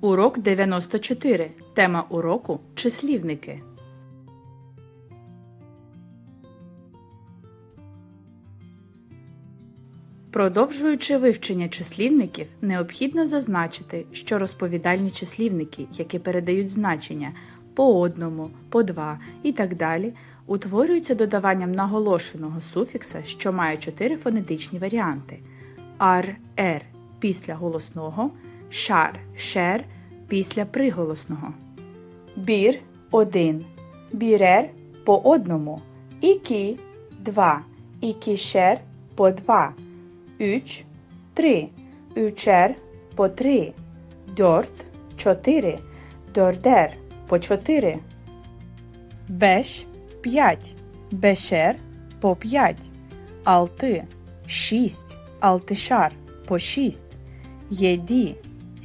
Урок 94. Тема уроку числівники. Продовжуючи вивчення числівників, необхідно зазначити, що розповідальні числівники, які передають значення по одному, по два і так далі, утворюються додаванням наголошеного суфікса, що має чотири фонетичні варіанти: ар, ер після голосного, шар, шер після приголосного. Бір один, бірер по одному, ікі два, ікішер по два, üç три, üçer по три, dört чотири, dörder по чотири, beş п'ять, beşer по п'ять, алти шість, алтишар по шість, єді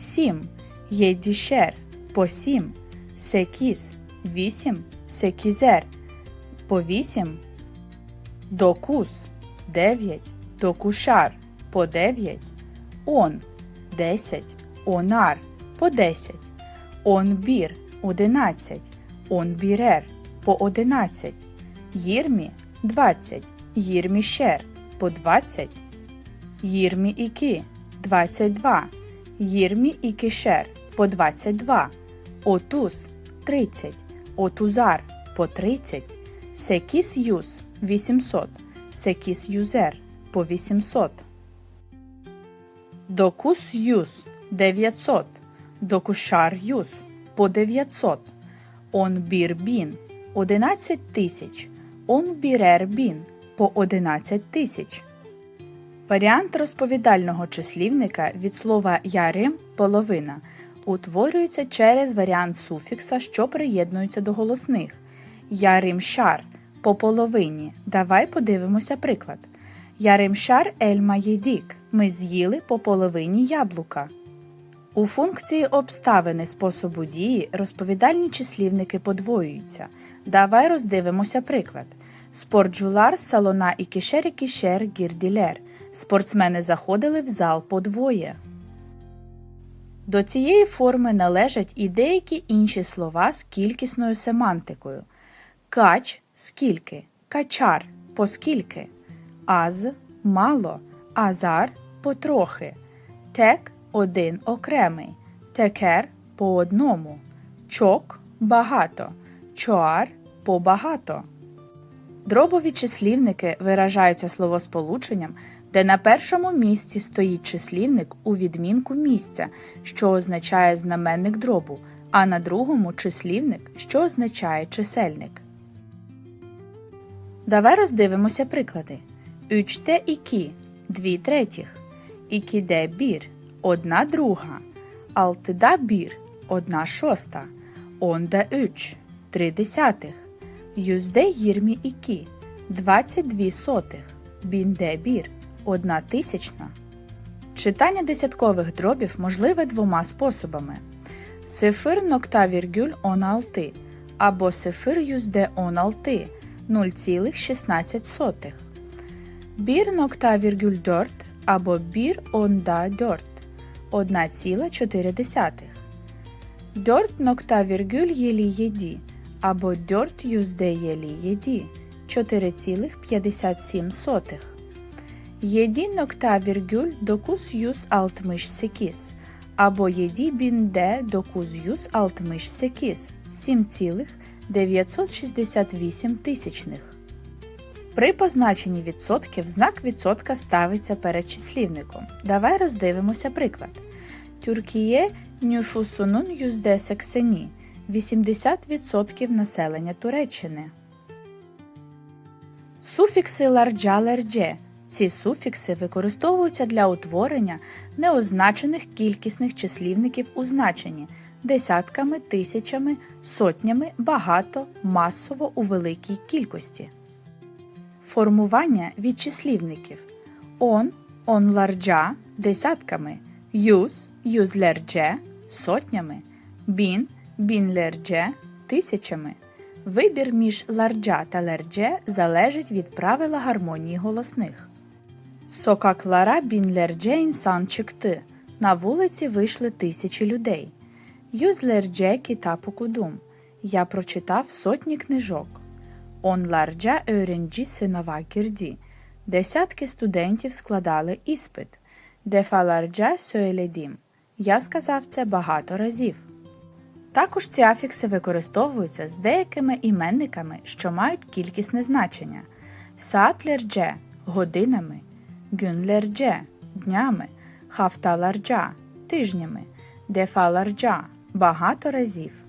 сім, єдішер. По сім, секіз. Вісім, секізер. По вісім, докус. Дев'ять, докушар. По дев'ять, он. Десять, онар. По десять, онбір. Одинадцять, онбірер. По одинадцять, їрмі двадцять, їрмішер по двадцять, їрмі іки двадцять два, їрмі ікишер по двадцять два, отуз тридцять, отузар по тридцять, секіс юз вісімсот, секіс юзер по 800. Докус юз 900. Докушар юз по 900. Он бір бін 11 тисяч. Он бірер бін по 11 тисяч. Варіант розповідального числівника від слова ярим половина утворюється через варіант суфікса, що приєднується до голосних. Ярим-шар по половині. Давай подивимося приклад. Яримшар ельма єдік. Ми з'їли по половині яблука. У функції обставини способу дії розповідальні числівники подвоюються. Давай роздивимося приклад. Спорджулар салона і кішер і кішер гірділер. Спортсмени заходили в зал подвоє. До цієї форми належать і деякі інші слова з кількісною семантикою. Кач скільки, качар поскільки, аз мало, азар потрохи, тек один окремий, текер по одному, чок багато, чоар побагато. Дробові числівники виражаються словосполученням, де на першому місці стоїть числівник у відмінку місця, що означає знаменник дробу, а на другому числівник, що означає чисельник. Давай роздивимося приклади. Üçte iki – дві третіх. Ікіде бір – одна друга. Алтида бір – одна шоста. Онда üç – три десятих. Yüzde yirmi iki – двадцять дві сотих. Бінде бір – одна тисячна. Читання десяткових дробів можливе двома способами. Сифир нокта віргюль он алти або сифир юзде он алти 0,16. Bir nokta virgül 4 або bir onda 4 1,4. 4 nokta virgül yeli 7 або 4 yüzde yeli 7 4,57. 7 nokta virgül 968 або 7 binde 968 7,968 тисячних. При позначенні відсотків знак відсотка ставиться перед числівником. Давай роздивимося приклад. Türkiye nüfusunun %80'i – 80% населення Туреччини. Суфікси ларджа лердже. Ці суфікси використовуються для утворення неозначених кількісних числівників у значенні десятками, тисячами, сотнями, багато, масово у великій кількості. Формування від числівників он, он ларджа десятками, юз, юзлердже сотнями, бін, бінлердже тисячами. Вибір між ларджа та лердже залежить від правила гармонії голосних. Sokaklara binlerce insan çıktı. На вулиці вийшли тисячі людей. Yüzlerce kitap. Я прочитав сотні книжок. Onlarca öğrenci sınava girdi. Десятки студентів складали іспит. Defalarca söyledim. Я сказав це багато разів. Також ці афікси використовуються з деякими іменниками, що мають кількісне значення. Saatlerce – годинами, günlerce – днями, haftalarca – тижнями, defalarca – багато разів.